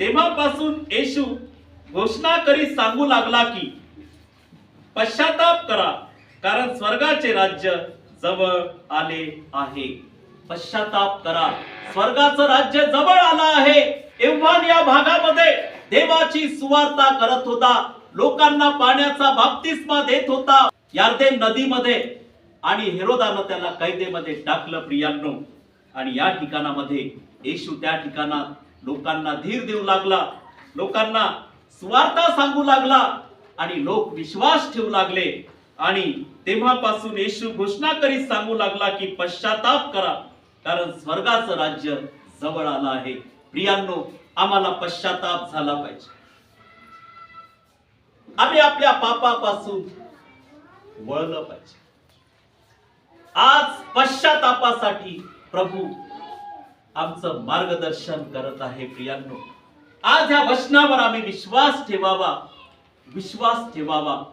तेव्हापासून येशू घोषणा करीत सांगू लागला की पश्चाताप करा कारण स्वर्गाचे राज्य जवळ आले आहे. पश्चाताप करा. स्वर्गाचं राज्य जवळ आलं आहे. एव्हान या भागामध्ये देवाची सुवार्ता करत होता. लोकांना पाण्याचा बाप्तिस्मा देत होता. यार्दे नदीमध्ये आणि हेरोदानं त्याला कैदेमध्ये टाकलं प्रियांनो. आणि या ठिकाणामध्ये येशू त्या ठिकाणात लोकांना धीर देऊ लागला. लोकांना स्वार्था सांगू लागला आणि लोक विश्वास ठेवू लागले. आणि तेव्हापासून येशू घोषणा करीत सांगू लागला की पश्चाताप करा कारण स्वर्गाचं राज्य जवळ आलं आहे. प्रियांनो आम्हाला पश्चाताप झाला पाहिजे. आम्ही आपल्या पापापासून वळलं पाहिजे. आज पश्चातापासाठी प्रभू आमचं मार्गदर्शन करत आहे प्रियांनो. आज या वचनावर आम्ही विश्वास ठेवावा विश्वास ठेवावा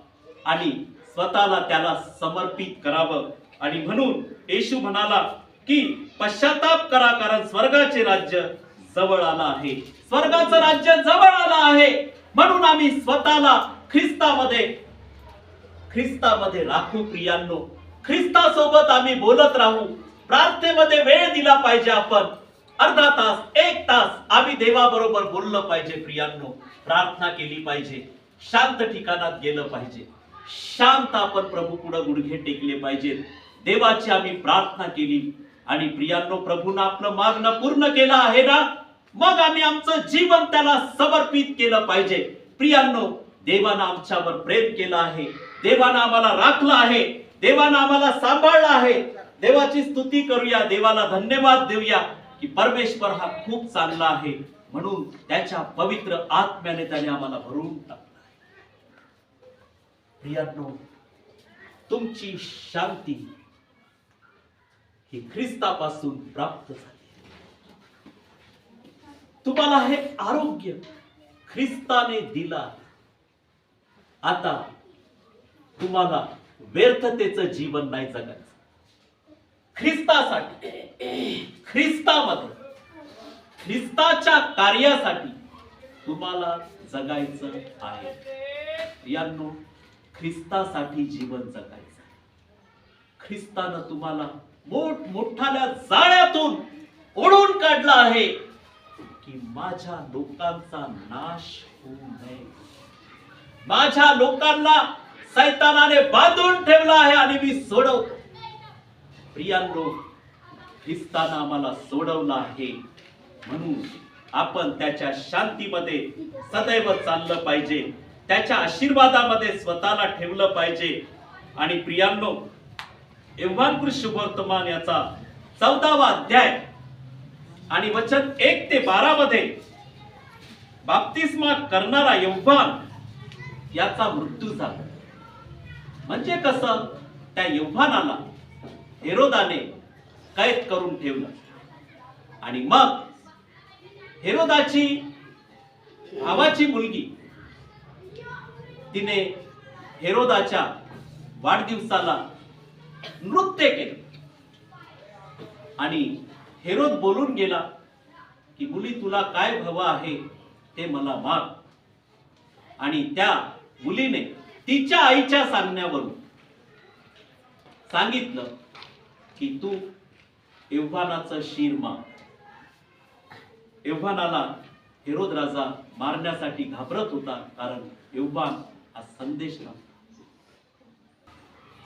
आणि स्वतःला त्याला समर्पित करावं. आणि म्हणून येशू म्हणाला की पश्चाताप करा कारण स्वर्गाचे राज्य जवळ आलं आहे. स्वर्गाचं राज्य जवळ आलं आहे. म्हणून आम्ही स्वतःला ख्रिस्तामध्ये ख्रिस्तामध्ये राखू प्रियांनो. ख्रिस्तासोबत आम्ही बोलत राहू. प्रार्थनेमध्ये वेळ दिला पाहिजे आपण. अर्धा तास एक तास आम्ही देवाबरोबर बोललं पाहिजे प्रियांनो. प्रार्थना केली पाहिजे. शांत ठिकाणात गेलं पाहिजे. शांत आपण प्रभू पुढे गुडघे टेकले पाहिजेत. देवाची आम्ही प्रार्थना केली. आणि प्रियांनो प्रभूनं आपलं मागणं पूर्ण केलं आहे ना? मग आम्ही आमचं जीवन त्याला समर्पित केलं पाहिजे. प्रियांनो देवानं आमच्यावर प्रेम केलं आहे. देवानं आम्हाला राखलं आहे. देवानं आम्हाला सांभाळलं आहे. देवाची स्तुती करूया. देवाला धन्यवाद देऊया. की परमेश्वर हा खूप चांगला आहे म्हणून त्याच्या पवित्र आत्म्याने त्याने आम्हाला भरून टाकला आहे. प्रियांनो तुमची शांती ही ख्रिस्तापासून प्राप्त झाली तुम्हाला हे आरोग्य ख्रिस्ताने दिला आता तुम्हाला व्यर्थतेचं जीवन नाही जगत. ख्रिस्तासाठी. ख्रिस्तामध्ये. ख्रिस्ताच्या कार्यासाठी तुम्हाला जगायचं आहे. यांनो ख्रिस्तासाठी जीवन जगायचं आहे. ख्रिस्तानं तुम्हाला मोठ मोठाल्या जाळ्यातून ओढून काढलं आहे की माझ्या लोकांचा नाश होऊ नये. माझ्या लोकांना सैतानाने बांधून ठेवला आहे आणि मी सोडवतो. प्रियांनो ख्रिस्तानं आम्हाला सोडवलं आहे. म्हणून आपण त्याच्या शांतीमध्ये सदैव चाललं पाहिजे. त्याच्या आशीर्वादामध्ये स्वतःला ठेवलं पाहिजे. आणि प्रियांनो एव्हान शुभवर्तमान याचा चौदावा अध्याय आणि वचन एक ते बारा मध्ये बाप्तिस्मा करणारा यव्हान याचा मृत्यू झाला. म्हणजे कसं? त्या यव्हानाला हेरोदाने कैद करून ठेवलं. आणि मग हेरोदाची भावाची मुलगी तिने हेरोदाच्या वाढदिवसाला नृत्य केलं. आणि हेरोद बोलून गेला की मुली तुला काय हवं आहे ते मला माग. आणि त्या मुलीने तिच्या आईच्या सांगण्यावरून सांगितलं की तू एव्हानाचा शिर माग. एव्हानाला हेरोद राजा मारण्यासाठी घाबरत होता कारण एव्हान हा संदेश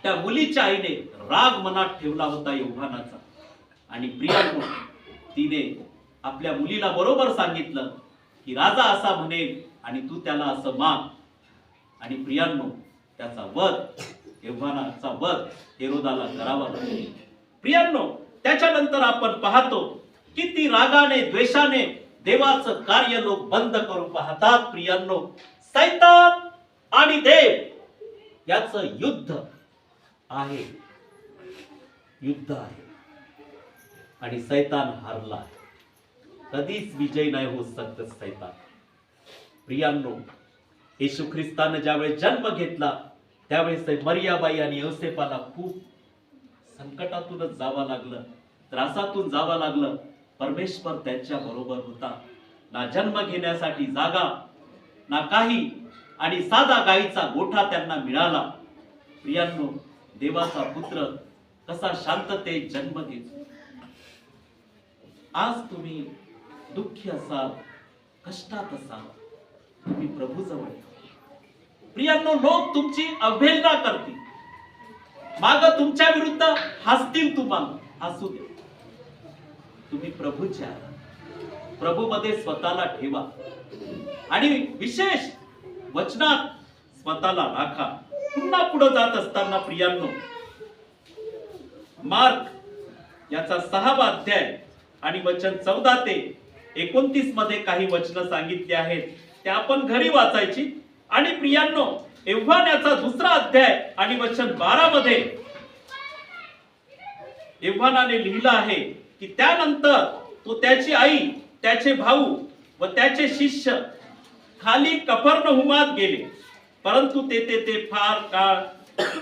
त्या मुलीच्या आईने राग मनात ठेवला होता एव्हानाचा. आणि प्रियांनो तिने आपल्या मुलीला बरोबर सांगितलं की राजा असा म्हणेल आणि तू त्याला असं मान आणि प्रियांनो त्याचा वध एव्हानाचा वध हेरोदाला करावा लागेल. प्रियांनो त्याच्यानंतर आपण पाहतो किती रागाने द्वेषाने देवाचं कार्य लोक बंद करून पाहतात प्रियांनो. सैतान आणि देव याचं युद्ध आहे. युद्ध आहे. आणि सैतान हारला आहे. कधीच विजय नाही होऊ शकत सैतान. प्रियांनो येशू ख्रिस्तानं ज्यावेळेस जन्म घेतला त्यावेळेस मरियाबाई आणि योसेपाला खूप संकटातूनच जावं लागलं त्रासातून जावं लागलं परमेश्वर त्यांच्या बरोबर होता. ना जन्म घेण्यासाठी जागा ना काही आणि साधा गाईचा गोठा त्यांना मिळाला. प्रियांनो देवाचा पुत्र कसा शांततेत जन्म घेतो. आज तुम्ही दुःखी असाल कष्टात असाल तुम्ही प्रभू जवळ प्रियांनो लोक तुमची अवहेलना करतील. माग तुमच्या विरुद्ध हसतील तुम्हाला हसू दे. तुम्ही प्रभूच्या प्रभूमध्ये स्वतःला ठेवा. आणि विशेष वचनात स्वतःला राखा. पुन्हा पुढे जात असताना प्रियांनो मार्क याचा सहावा अध्याय आणि वचन चौदा ते एकोणतीसमध्ये काही वचनं सांगितली आहेत. त्या आपण घरी वाचायची. आणि प्रियांनो एव्हान याचा दुसरा अध्याय आणि वचन बारा मध्ये एव्हानाने लिहिलं आहे की त्यानंतर तो त्याची आई त्याचे भाऊ व त्याचे शिष्य खाली कफरनहुमात गेले. परंतु तेथे ते फार काळ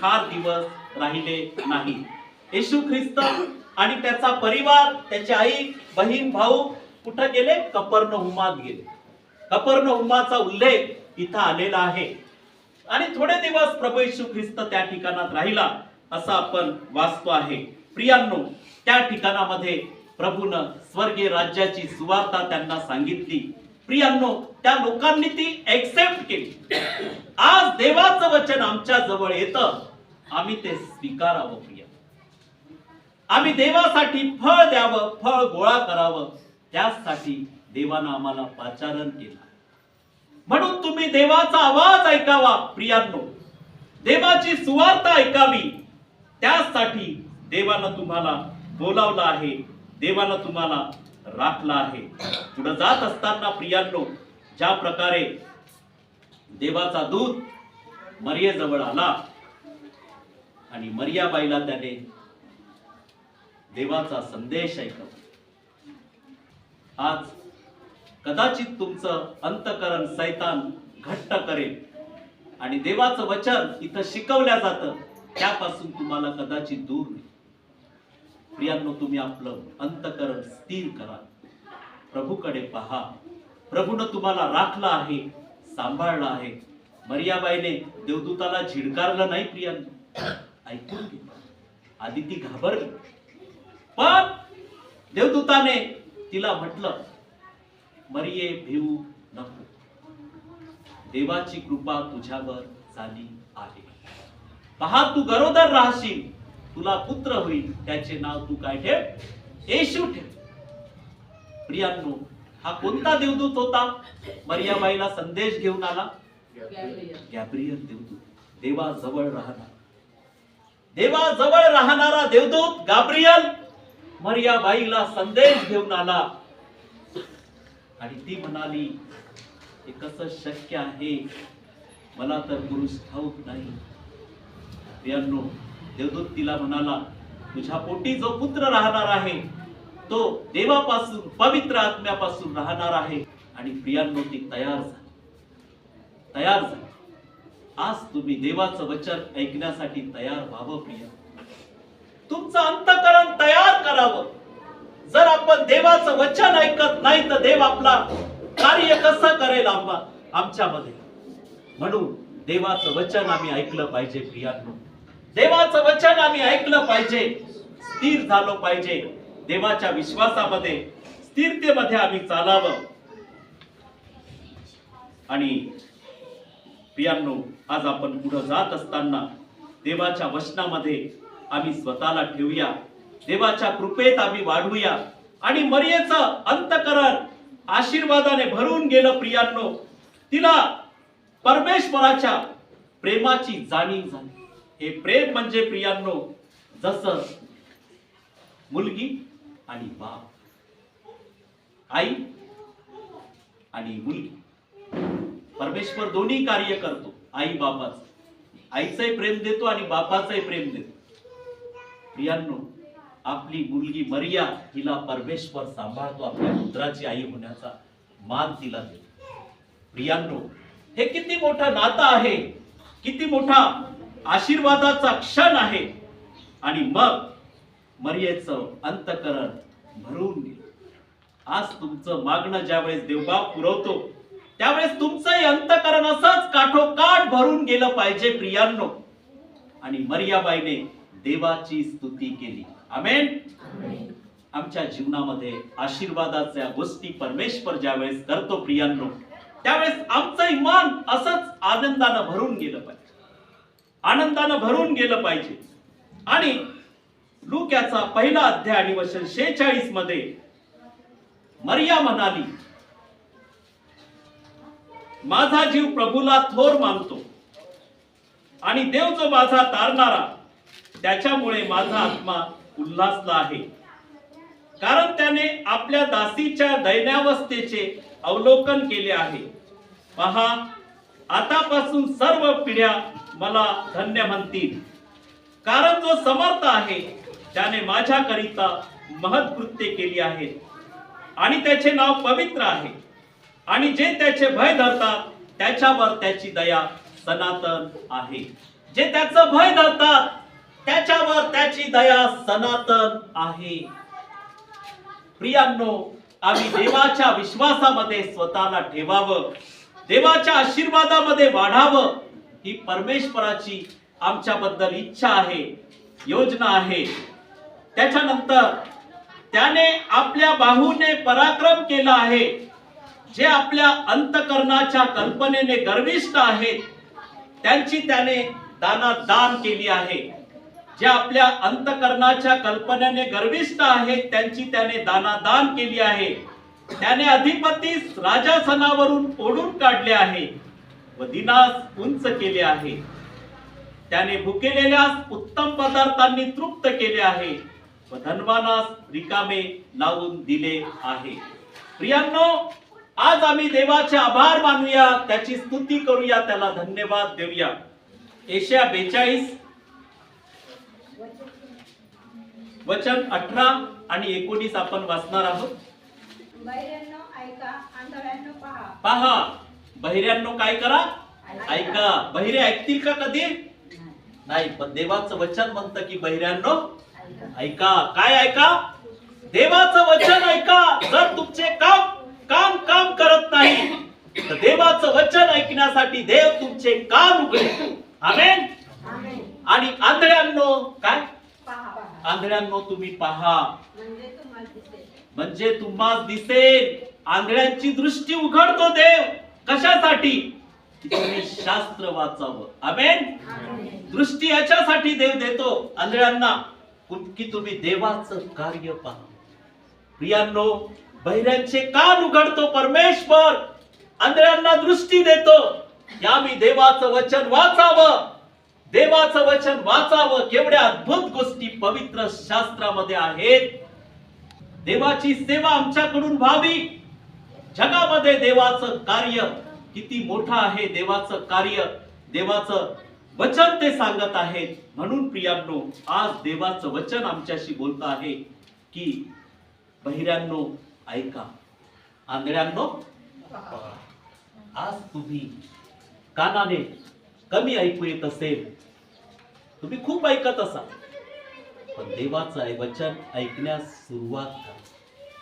फार दिवस राहिले नाही. येशू ख्रिस्त आणि त्याचा परिवार त्याची आई बहीण भाऊ कुठं गेले? कपर्णहुमात गेले. कपर्णहुमाचा उल्लेख इथं आलेला आहे. आणि थोडे दिवस प्रभू येशू ख्रिस्त त्या ठिकाणात राहिला असं आपण वाचतो आहे. प्रियांनो त्या ठिकाणामध्ये प्रभून स्वर्गीय राज्याची सुवार्ता त्यांना सांगितली. प्रियांनो त्या लोकांनी ती एक्सेप्ट केली. आज देवाचं वचन आमच्या जवळ येतं. आम्ही ते स्वीकारावं प्रिय. आम्ही देवासाठी फळ द्यावं फळ गोळा करावं. त्यासाठी देवानं आम्हाला पाचारण केलं. म्हणून तुम्ही देवाचा आवाज ऐकावा प्रियांनो. देवाची सुवार्ता ऐकावी. त्यासाठी देवानं तुम्हाला बोलावलं आहे देवानं तुम्हाला राखलं आहे. पुढे जात असताना प्रियांनो ज्या प्रकारे देवाचा दूत मर्याजवळ आला आणि मर्याबाईला त्याने देवाचा संदेश ऐकवला. आज कदाचित तुमचं अंतकरण सैतान घट्ट करेल. आणि देवाचं वचन इथं शिकवल्या जातं त्यापासून तुम्हाला कदाचित दूर होईल. प्रियांनो तुम्ही आपलं अंतकरण स्थिर करा. प्रभूकडे पहा. प्रभूनं तुम्हाला राखलं आहे सांभाळलं आहे. मर्याबाईने देवदूताला झिडकारलं नाही प्रियांनो. ऐकून घे. आधी ती घाबरली. पण देवदूताने तिला म्हटलं मरिये भिऊ नको देवाची कृपा तुझ्यावर झाली आहे. पहा तू गरोदर राहशील तुला पुत्र होईल त्याचे नाव तू काय ठेव? येशू ठेव. प्रियांनो हा कोणता देवदूत होता? मरियाबाईला संदेश घेऊन आला? गॅब्रियल देवदूत. देवा जवळ राहणार. देवा जवळ राहणारा देवदूत गाब्रियल मरियाबाईला संदेश घेऊन आला. आणि ती म्हणाली हे कसं शक्य आहे? मला तर पुरुष ठाऊक नाही. प्रियांनो देवदूत तिला म्हणाला तुझ्या पोटी जो पुत्र राहणार आहे तो देवापासून पवित्र आत्म्यापासून राहणार आहे. आणि प्रियांनो ती तयार झाली. तयार झाली. आज तुम्ही देवाचं वचन ऐकण्यासाठी तयार व्हावं प्रिया. तुमचं अंतकरण तयार करावं. जर आपण देवाचं वचन ऐकत नाही तर देव आपला कार्य कसं करेल आम्हा आमच्यामध्ये? म्हणून देवाचं वचन आम्ही ऐकलं पाहिजे प्रियांनो. देवाचं वचन आम्ही ऐकलं पाहिजे स्थिर झालो पाहिजे. देवाच्या विश्वासामध्ये स्थिरतेमध्ये आम्ही चालावं. आणि प्रियांनो आज आपण पुढे जात असताना देवाच्या वचनामध्ये आम्ही स्वतःला ठेवूया. देवाच्या कृपेत आम्ही वाढूया. आणि मर्याचं अंतकरण आशीर्वादाने भरून गेलं प्रियांनो. तिला परमेश्वराच्या प्रेमाची जाणीव झाली. हे प्रेम म्हणजे प्रियांनो जस मुलगी आणि बाप आई आणि मुलगी. परमेश्वर दोन्ही कार्य करतो. आई बापाच. आईचंही प्रेम देतो आणि बापाचंही प्रेम देतो. प्रियांनो आपली मुलगी मरिया हिला परमेश्वर सांभाळतो आपल्या पुत्राची आई होण्याचा मान तिला देतो. प्रियांनो हे किती मोठं नातं आहे किती मोठा आशीर्वादाचा क्षण आहे. आणि मग मर्याचं अंतकरण भरून गेलं. आज तुमचं मागणं ज्यावेळेस देवबाप पुरवतो त्यावेळेस तुमचंही अंतकरण असंच काठोकाठ भरून गेलं पाहिजे प्रियांनो. आणि मर्याबाईने देवाची स्तुती केली. आमेन. आमच्या जीवनामध्ये आशीर्वादाच्या गोष्टी परमेश्वर ज्यावेळेस करतो प्रियांनो त्यावेळेस आमचं इमान असंच आनंदानं भरून गेलं पाहिजे. आनंदानं भरून गेलं पाहिजे. आणि लुक्याचा पहिला अध्याय आणि वचन शेहेचाळीसमध्ये मर्या म्हणाली माझा जीव प्रभूला थोर मानतो आणि देव जो माझा तारणारा त्याच्यामुळे माझा आत्मा उल्हासला आहे. कारण त्याने आपल्या दासीच्या दैन्यावस्थेचे अवलोकन केले आहे. पहा आतापासून सर्व पिढ्या मला धन्य म्हणतील. कारण जो समर्थ आहे त्याने माझ्याकरिता महत्कृत्य केली आहेत आणि त्याचे नाव पवित्र आहे. आणि जे त्याचे भय धरतात त्याच्यावर त्याची दया सनातन आहे. जे त्याचं भय धरतात त्याच्यावर त्याची दया सनातन आहे. प्रियांनो आम्ही देवाच्या विश्वासामध्ये स्वतःला ठेवावं देवाच्या आशीर्वादामध्ये वाढावं ही परमेश्वराची आमच्याबद्दल इच्छा आहे योजना आहे. त्याच्यानंतर त्याने आपल्या बाहूने पराक्रम केला आहे. जे आपल्या अंतकरणाच्या कल्पनेने गर्विष्ठ आहेत त्यांची त्याने दाना दान केली आहे. जे आपल्या अंतकरणाच्या कल्पनेने गर्विष्ठ आहेत त्यांची त्याने दानादान केली आहे. त्याने अधिपतीस राजासनावरून ओढून काढले आहे व दिनास उंच केले आहे. त्याने भुकेलेल्यास उत्तम पदार्थांनी तृप्त केले आहे व धनवानास रिकामे लावून दिले आहे. प्रियांनो आज आम्ही देवाचे आभार मानूया त्याची स्तुती करूया त्याला धन्यवाद देऊया. एशिया बेचाळीस वचन अठरा आणि एकोणीस आपण वाचणार आहोत. पहा. पहा बहिऱ्यांनो काय करा? ऐका. बहिरे ऐकतील का कधी? नाही पण देवाचं वचन म्हणतं की बहिऱ्यांनो ऐका. काय ऐका? देवाचं वचन ऐका. जर तुमचे काम काम काम करत नाही तर देवाचं वचन ऐकण्यासाठी देव तुमचे कान उघडे आमेन. आणि आंधळ्यांनो काय? आंधळ्यांनो तुम्ही पहा. म्हणजे तुम्हाला दिसेल. म्हणजे दिसेल. आंधळ्यांची दृष्टी उघडतो देव. कशासाठी? की तुम्ही शास्त्र वाचावं. आमेन? आमेन. दृष्टी याच्यासाठी देव देतो. आंधळ्यांना की तुम्ही देवाचं कार्य पहा. प्रियांनो बहिऱ्यांचे कान उघडतो परमेश्वर. आंधळ्यांना दृष्टी देतो. या मी देवाचं वचन वाचावं. देवाचं वचन वाचावं केवढ्या अद्भुत गोष्टी पवित्र शास्त्रामध्ये आहेत. देवाची सेवा आमच्याकडून व्हावी. जगामध्ये देवाचं कार्य किती मोठं आहे देवाचं कार्य देवाचं वचन ते सांगत आहेत. म्हणून प्रियांनो आज देवाचं वचन आमच्याशी बोलत आहे की बहिऱ्यांनो ऐका. आंधळ्यांनो आज तुम्ही कानाने कमी ऐकू येत असेल तुम्ही खूप ऐकत असाल. पण देवाचं आहे वचन ऐकण्यास सुरुवात करा.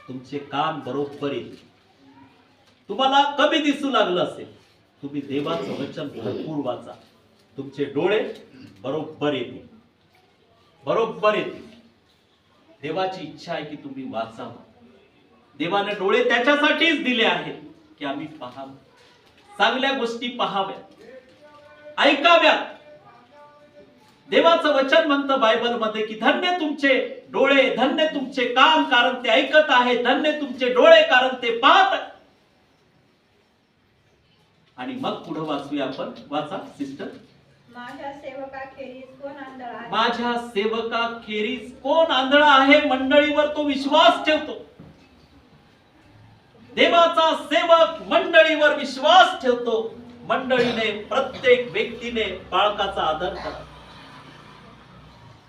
तुमचे काम बरोबर येईल. तुम्हाला कमी दिसू लागलं असेल. तुम्ही देवाचं वचन भरपूर वाचा. तुमचे डोळे बरोबर येतील. बरोबर येतील. देवाची इच्छा आहे की तुम्ही वाचावं. देवाने डोळे त्याच्यासाठीच दिले आहेत की आम्ही पाहावं. चांगल्या गोष्टी पहाव्या ऐकाव्या देवाचं वचन म्हणतं बायबलमध्ये की धन्य तुमचे डोळे धन्य तुमचे कान कारण ते ऐकत आहे. धन्य तुमचे डोळे कारण ते पाहत. आणि मग पुढे वाचूया आपण. वाचा सिस्टर. माझ्या सेवकाखेरीज कोण आंधळ आहे? माझ्या सेवका खेरीज कोण आंधळा आहे? मंडळीवर तो विश्वास ठेवतो. देवाचा सेवक मंडळीवर विश्वास ठेवतो. मंडळीने प्रत्येक व्यक्तीने बाळकाचा आदर करा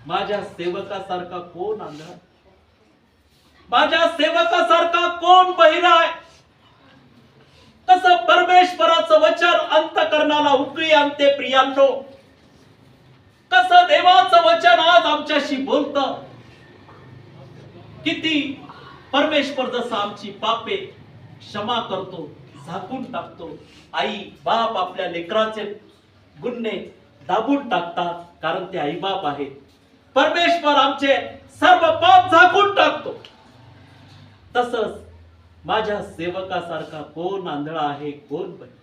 माझ्या सेवकासारखा कोण आंधळा? माझ्या सेवकासारखा कोण बहिरा आहे? कसं परमेश्वराचं वचन अंतकरणाला उकळी आणते प्रियांनो. कस देवाचं वचन आज आमच्याशी बोलत. किती परमेश्वर जसं आमची पापे क्षमा करतो झाकून टाकतो. आई बाप आपल्या लेकराचे गुन्हे दाबून टाकतात कारण ते आई बाप आहेत. परमेश्वर आमचे सर्व पाप झाकून टाकतो. तसंच माझ्या सेवकासारखा कोण आंधळा आहे कोण बहिरा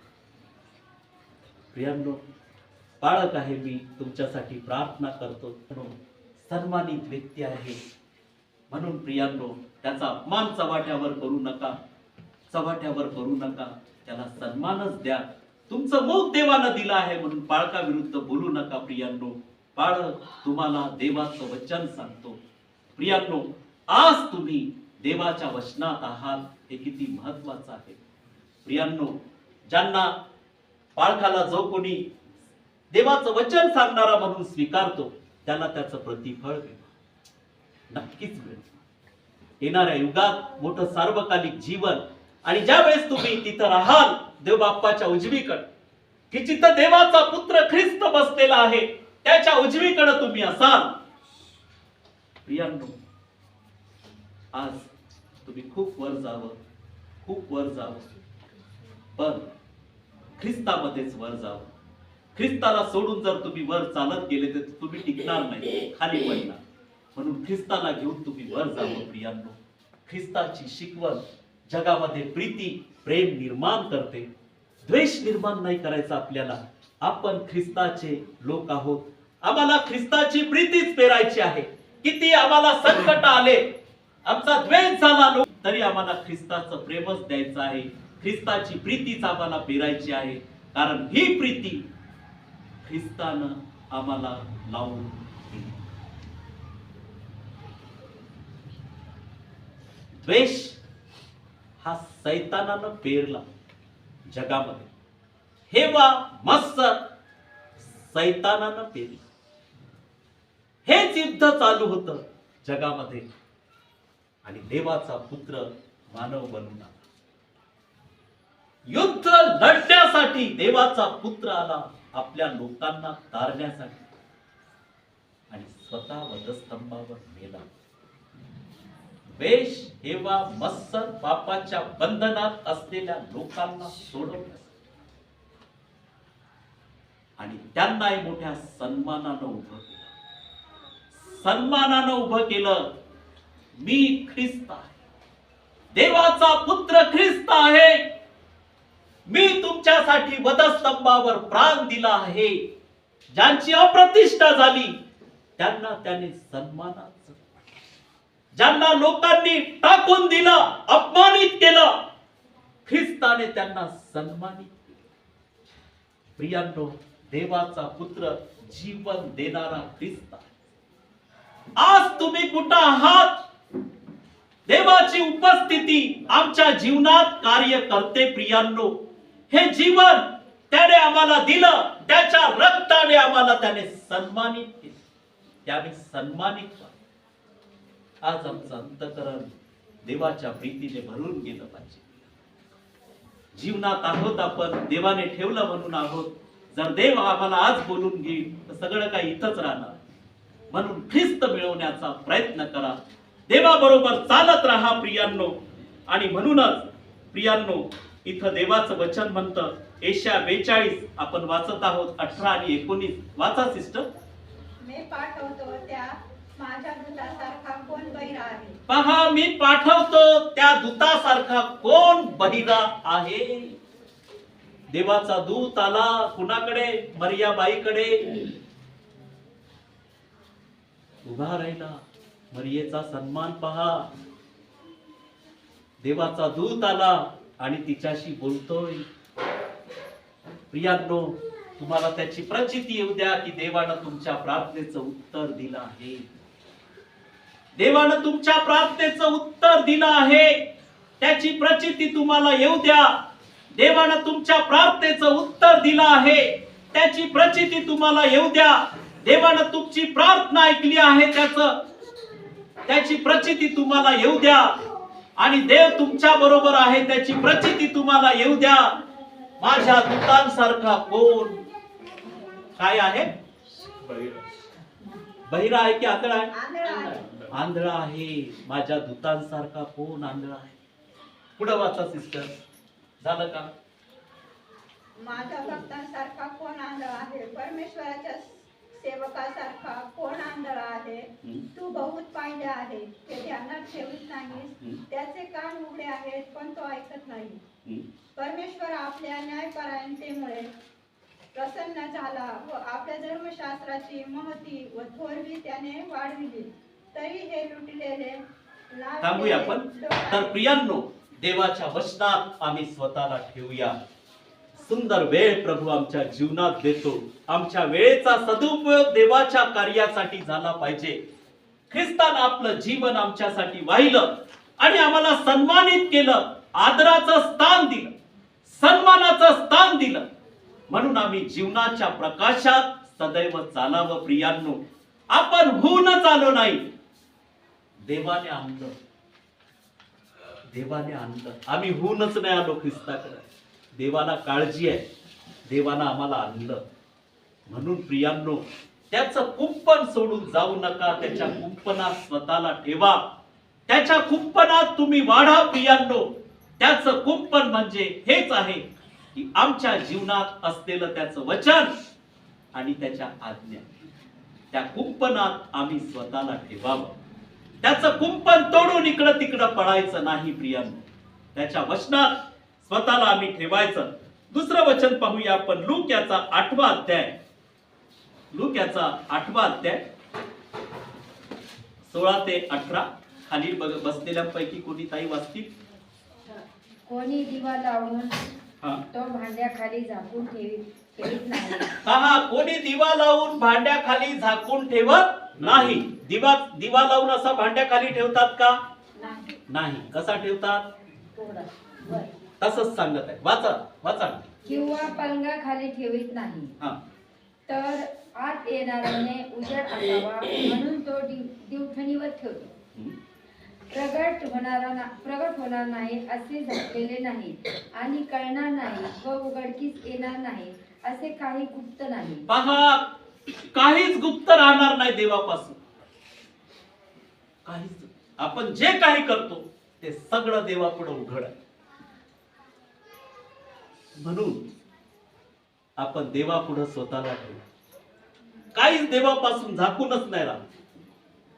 प्रियांनो बाळक आहे मी तुमच्यासाठी प्रार्थना करतो. म्हणून सन्मानित व्यक्ती आहे. म्हणून प्रियांनो त्याचा अपमान चव्हाट्यावर करू नका. चव्हाट्यावर करू नका. त्याला सन्मानच द्या. तुमचं मुख देवानं दिलं आहे म्हणून बाळकाविरुद्ध बोलू नका प्रियांनो. बाळ तुम्हाला देवाचं वचन सांगतो. प्रियांनो आज तुम्ही देवाच्या वचनात आहात हे किती महत्वाचं आहे. प्रियांनो ज्यांना बाळकाला जो कोणी देवाचं वचन सांगणारा म्हणून स्वीकारतो त्याला त्याचं प्रतिफळ मिळतं. नक्कीच मिळतं. येणाऱ्या युगात मोठं सार्वकालिक जीवन आणि ज्या वेळेस तुम्ही तिथं राहाल देव बाप्पाच्या उजवीकडे की जिथं देवाचा पुत्र ख्रिस्त बसलेला आहे त्याच्या उजवीकडे तुम्ही असाल. प्रियांनो आज तुम्ही खूप वर जावं खूप वर जावं. पण ख्रिस्तामध्येच वर जावं. ख्रिस्ताला सोडून जर तुम्ही वर चालत गेले तर तुम्ही टिकणार नाही खाली पडणार. म्हणून ख्रिस्ताला घेऊन तुम्ही वर जावं प्रियांनो. ख्रिस्ताची शिकवण जगामध्ये प्रीती प्रेम निर्माण करते. द्वेष निर्माण नाही करायचा आपल्याला. आपण ख्रिस्ताचे लोक आहोत. आम्हाला ख्रिस्ताची प्रीतीच पेरायची आहे. किती आम्हाला संकट आले. आमचा द्वेष झाला तरी आम्हाला ख्रिस्ताचं प्रेमच द्यायचं आहे. ख्रिस्ताची प्रीतीच आम्हाला पेरायची आहे. कारण ही प्रीती ख्रिस्तानं आम्हाला लावून द्वेष हा सैतानानं पेरला जगामध्ये. हे वा मस्त सैतानानं पेरला. हेच युद्ध चालू होतं जगामध्ये. आणि देवाचा पुत्र मानव बनून आला. युद्ध लढण्यासाठी देवाचा पुत्र आला आपल्या लोकांना तारण्यासाठी. आणि स्वतः वधस्तंभावर मेला. वेश हेवा मत्सर पापाच्या बंधनात असलेल्या लोकांना सोडवण्यास आणि त्यांनाही मोठ्या सन्मानानं उभं सन्मानानं उभं केलं. मी ख्रिस्त आहे. देवाचा पुत्र ख्रिस्त आहे. मी तुमच्यासाठी वधस्तंभावर प्राण दिला आहे. ज्यांची अप्रतिष्ठा झाली त्यांना त्याने सन्मानाच ज्यांना लोकांनी टाकून दिलं अपमानित केलं ख्रिस्ताने त्यांना सन्मानित केलं. प्रियांनो देवाचा पुत्र जीवन देणारा ख्रिस्त आज तुम्ही कुठं आहात? देवाची उपस्थिती आमच्या जीवनात कार्य करते प्रियांनो हे जीवन त्याने आम्हाला दिलं त्याच्या रक्ताने आम्हाला त्याने सन्मानित केलं. त्याने सन्मानित आज आमचं अंतकरण देवाच्या प्रीतीने भरून गेलं पाहिजे. जीवनात आहोत आपण देवाने ठेवलं म्हणून आहोत. जर देव आम्हाला आज बोलून घेईल तर सगळं काही इथंच राहणार. म्हणून ख्रिस्त मिळवण्याचा प्रयत्न करा. देवाबरोबर चालत राहा प्रियांनो. आणि म्हणूनच प्रियांनो इथं देवाचं वचन म्हणतं एशिया बेचाळीस आपण वाचत आहोत अठरा आणि एकोणीस. वाचा सिस्टर. पहा मी पाठवतो त्या दूतासारखा कोण बहिरा आहे? देवाचा दूत आला कुणाकडे? मरियाबाईकडे. उभा राहिला. मरियेचा सन्मान पहा. देवाचा दूत आला आणि तिच्याशी बोलतोय. प्रियांनो तुम्हाला त्याची प्रचिती येऊ द्या की देवानं तुमच्या प्रार्थनेचं उत्तर दिलं आहे. देवानं तुमच्या प्रार्थनेचं उत्तर दिलं आहे. त्याची प्रचिती तुम्हाला येऊ द्या. देवानं तुमच्या प्रार्थनेचं उत्तर दिलं आहे. त्याची प्रचिती तुम्हाला येऊ द्या. देवानं तुमची प्रार्थना ऐकली आहे त्याच त्याची प्रचिती तुम्हाला येऊ द्या. आणि देव तुमच्या बरोबर आहे त्याची प्रचिती तुम्हाला येऊ द्या. माझ्या दूतांसारखा कोण? काय आहे? बहिरा आहे की आंधळा आहे? आंधळा आहे. माझ्या दूतांसारखा कोण आंधळा आहे? पुढं वाचा सिस्टर झालं का? माझ्या भक्तांसारखा कोण आंधळा आहे? परमेश्वराच्या सेवकासारखा कोण आंधळा आहे. तू बहुत पाहिले आहे ते ध्यानात ठेवत नाहीस. त्याचे कान उघडे आहेत पण तो ऐकत नाही. परमेश्वर आपल्या न्यायपरायणतेमुळे प्रसन्न झाला व आपल्या धर्मशास्त्राची महती व थोरवी त्याने वाढविली तरी हे लुटलेले थांबूया आपण तर. प्रियांनो देवाच्या वचनात आम्ही स्वतःला ठेवूया सुंदर वेळ प्रभू आमच्या जीवनात देतो. आमच्या वेळेचा सदुपयोग देवाच्या कार्यासाठी झाला पाहिजे. ख्रिस्तान आपलं जीवन आमच्यासाठी वाहिलं आणि आम्हाला सन्मानित केलं आदराचं स्थान दिलं सन्मानाचं स्थान दिलं. म्हणून आम्ही जीवनाच्या प्रकाशात सदैव चालावं प्रियांनो. आपण होऊन आलो नाही. देवाने आणलं. देवाने आणलं. आम्ही होऊनच नाही आलो ख्रिस्ताकडे. देवाला काळजी आहे. देवानं आम्हाला आणलं. म्हणून प्रियांनो त्याचं कुंपण सोडून जाऊ नका. त्याच्या कुंपणात स्वतःला ठेवा. त्याच्या कुंपणात तुम्ही वाढा प्रियांनो. त्याचं कुंपण म्हणजे हेच आहे की आमच्या जीवनात असलेलं त्याचं वचन आणि त्याच्या आज्ञा. त्या कुंपणात आम्ही स्वतःला ठेवावं. त्याचं कुंपण तोडून इकडं तिकडं पडायचं नाही प्रियांनो. त्याच्या वचनात स्वतःला आम्ही ठेवायचं. दुसरं वचन पाहूया आपण लूक याचा आठवा अध्याय. लूक याचा आठवा अध्याय. सोळा ते अठरा. खाली बसलेल्यांपैकी कोणी ताई वाचतील? कोणी दिवा लावून हा. तो भांड्याखाली झाकून ठेवी ठेवीत नाही. हा हा. कोणी दिवा लावून भांड्याखाली झाकून ठेवत नाही. दिवा दिवा लावून असा भांड्याखाली ठेवतात का? नाही. कसा ठेवतात? तसंच सांगत आहे. वाचा वाचा. किंवा पलंगाखाली ठेवीत नाही. हा. तर आत येणाऱ्याने उजेड असावा म्हणून तो दिव- दिवठणीवर ठेवतो. प्रगट होणारा ना प्रगट होणार नाही असे झाकलेले नाही. आणि कळणार नाही व उघडकीस येणार नाही असे काही गुप्त नाही. पहा काहीच गुप्त राहणार नाही देवापासून. काहीच आपण जे काही करतो ते सगळं देवापुढे उघड आहे. म्हणून आपण देवापुढे स्वतःला ठेवू. काहीच देवापासून झाकूनच नाही राहत.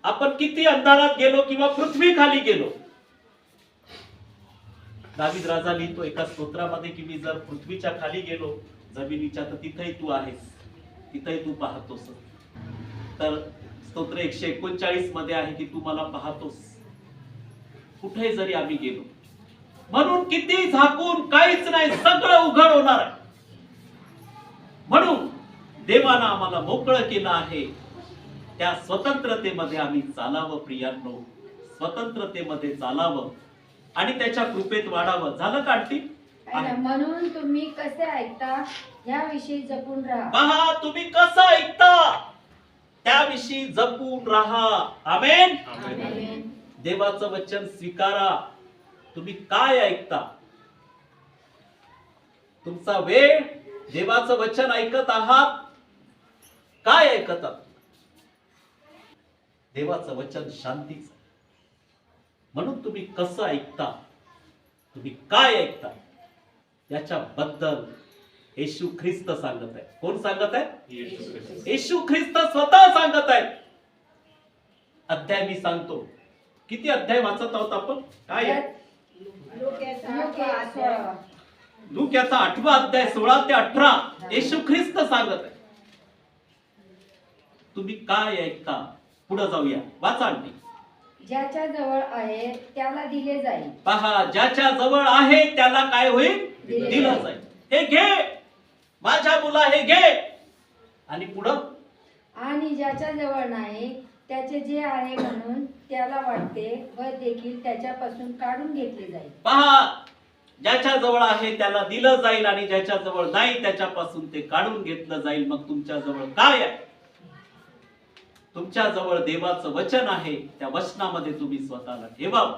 आपण किती अंधारात गेलो किंवा पृथ्वी खाली गेलो. दावीद राजा लिहितो एका स्तोत्रामध्ये की मी जर पृथ्वीच्या खाली गेलो जमिनीच्या तर तिथेही तू आहेस. तिथेही तू पाहतोस. तर स्तोत्र एकशे एकोणचाळीसमध्ये आहे की तू मला पाहतोस. कुठे जरी आम्ही गेलो म्हणून किती झाकून काहीच नाही सगळं उघड होणार आहे. म्हणून देवानं आम्हाला मोकळं केलं आहे. त्या स्वतंत्रतेमध्ये आम्ही चालावं प्रियांनो. स्वतंत्रतेमध्ये चालावं. आणि त्याच्या कृपेत वाढावं. झालं का आंटी? म्हणून तुम्ही कसे ऐकता? याविषयी जपून राहा. पहा तुम्ही कसं ऐकता? त्याविषयी जपून राहा. आमेन. देवाचं वचन स्वीकारा. तुम्ही काय ऐकता? तुमचा वेळ देवाचं वचन ऐकत आहात? काय ऐकत आहात? देवाचं वचन शांतीच म्हणून तुम्ही कसं ऐकता? तुम्ही काय ऐकता? याच्याबद्दल येशू ख्रिस्त सांगत आहे कोण सांगत आहे येशू ख्रिस्त. स्वतः सांगत आहेत. अध्याय मी सांगतो. किती अध्याय वाचत आहोत आपण? काय? आहे? लोके याचा आठवा अध्याय सोळा ते अठरा. येशू ख्रिस्त सांगत आहे. तुम्ही काय ऐकता? पुढे जाऊया. वाचा ज्याच्या जवळ आहे त्याला दिले जाईल. पहा ज्याच्या जवळ आहे त्याला काय होईल? दिले. जाईल. हे घे. माझ्या मुला हे घे. आणि पुढं? आणि ज्याच्या जवळ नाही त्याचे जे आहे म्हणून त्याला वाटते व देखील त्याच्यापासून काढून घेतले जाईल. पहा ज्याच्या जवळ आहे त्याला दिलं जाईल आणि ज्याच्या जवळ नाही त्याच्यापासून ते काढून घेतलं जाईल. मग तुमच्या जवळ काय आहे? तुमच्या जवळ देवाचं वचन आहे त्या वचनामध्ये तुम्ही स्वतःला ठेवावं.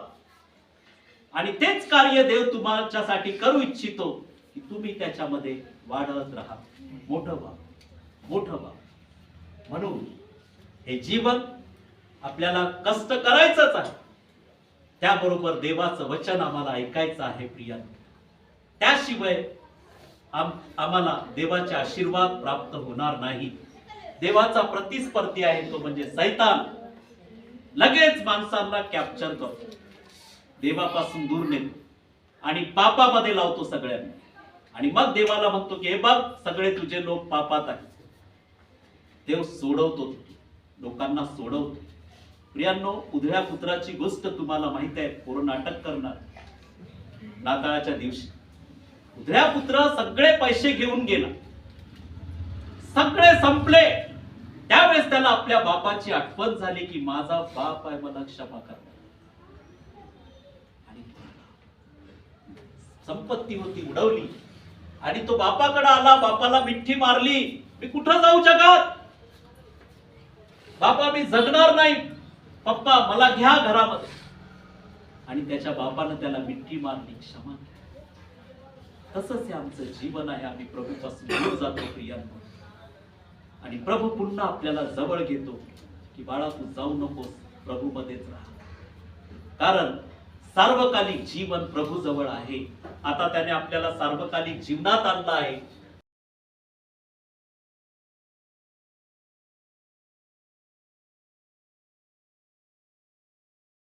आणि तेच कार्य देव तुमच्यासाठी करू इच्छितो की तुम्ही त्याच्यामध्ये वाढत राहा. मोठं व्हा. मोठं व्हा. म्हणून हे जीवन आपल्याला कष्ट करायचंच आहे. त्याबरोबर देवाचं वचन आम्हाला ऐकायचं आहे प्रिया त्याशिवाय आम आम्हाला देवाचे आशीर्वाद प्राप्त होणार नाही. देवाचा प्रतिस्पर्धी आहे तो म्हणजे सैतान. लगेच माणसांना कॅप्चर करतो. देवापासून दूर नेतो. आणि पापामध्ये लावतो सगळ्यांना. आणि मग देवाला म्हणतो की हे बघ सगळे तुझे लोक पापात आहेत. देव सोडवतो. लोकांना सोडवतो. प्रियांनो उधळ्या पुत्राची गोष्ट तुम्हाला माहीत आहे पोरं नाटक करणार. नाताळाच्या दिवशी. उधळ्या पुत्र सगळे पैसे घेऊन गेला. सगळे संपले. त्यावेळेस त्याला आपल्या बापाची आठवण झाली की माझा बाप आहे मला क्षमा कर. संपत्ती होती उडवली. आणि तो बापाकडे आला बापाला मिठी मारली. मी कुठं जाऊ जगात? बापा मी जगणार नाही. पप्पा मला घ्या घरामध्ये. आणि त्याच्या बापानं त्याला मिठी मारली क्षमा तसंच हे आमचं जीवन आहे. आम्ही प्रभूपासून दूर जातो प्रियांनो. आणि प्रभू पुन्हा आपल्याला जवळ घेतो की बाळा तू जाऊ नकोस. प्रभू मध्येच राहा. कारण सार्वकालिक जीवन प्रभू जवळ आहे. आता त्याने आपल्याला सार्वकालिक जीवनात आणलं आहे.